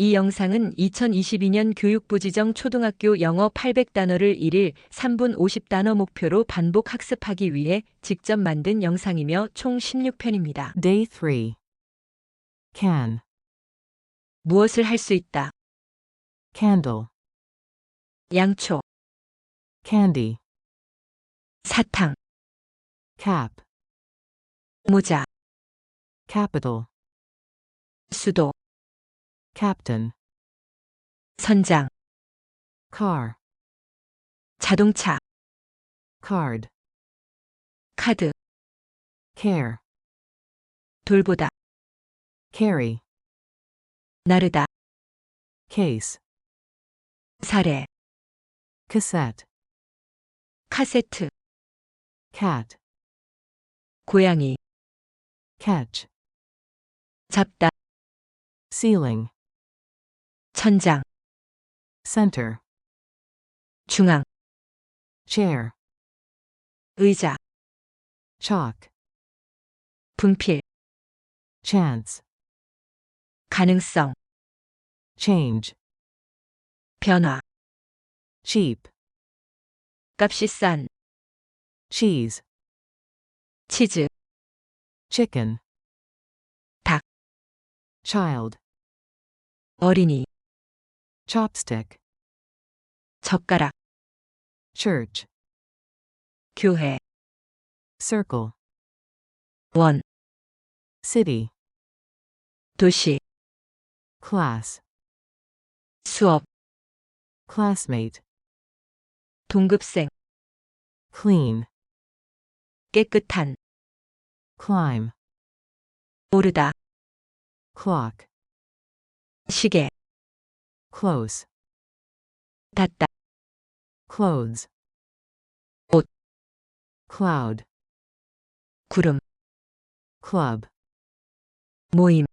이 영상은 2022년 교육부 지정 초등학교 영어 800단어를 1일 3분 50단어 목표로 반복 학습하기 위해 직접 만든 영상이며 총 16편입니다. Day 3. Can. 무엇을 할 수 있다. Candle. 양초, Candy. 사탕, Cap. 모자, Capital. 수도, Captain. 선장, Car. 자동차, Card. 카드, Care. 돌보다, Carry. 나르다, Case. 사례, Cassette. 카세트, Cat. 고양이, Catch. 잡다, Ceiling. 천장, Center. 중앙, Chair. 의자, Chalk. 분필, Chance. 가능성, Change. 변화, Cheap. 값이 싼, Cheese. 치즈, Chicken. 닭. Child. 어린이, Chopstick. 젓가락, Church. 교회, Circle. 원, City. 도시, Class. 수업, Classmate. 동급생, Clean. 깨끗한, Climb. 오르다, Clock. 시계, Close. 닫다, Clothes. 옷. Cloud. 구름, Club. 모임,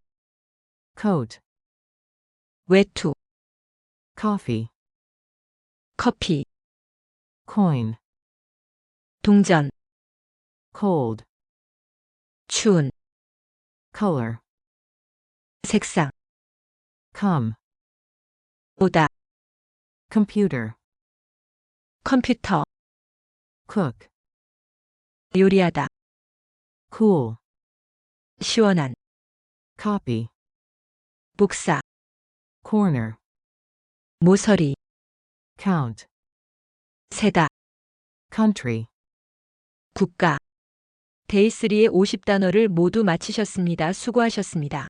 Coat. 외투, Coffee. 커피, Coin. 동전, Cold. 추운, Color. 색상, Come. 오다, Computer. 컴퓨터, Cook. 요리하다, Cool. 시원한, Copy. 복사, Corner. 모서리, Count. 세다, Country. 국가. 데이3의 50단어를 모두 마치셨습니다. 수고하셨습니다.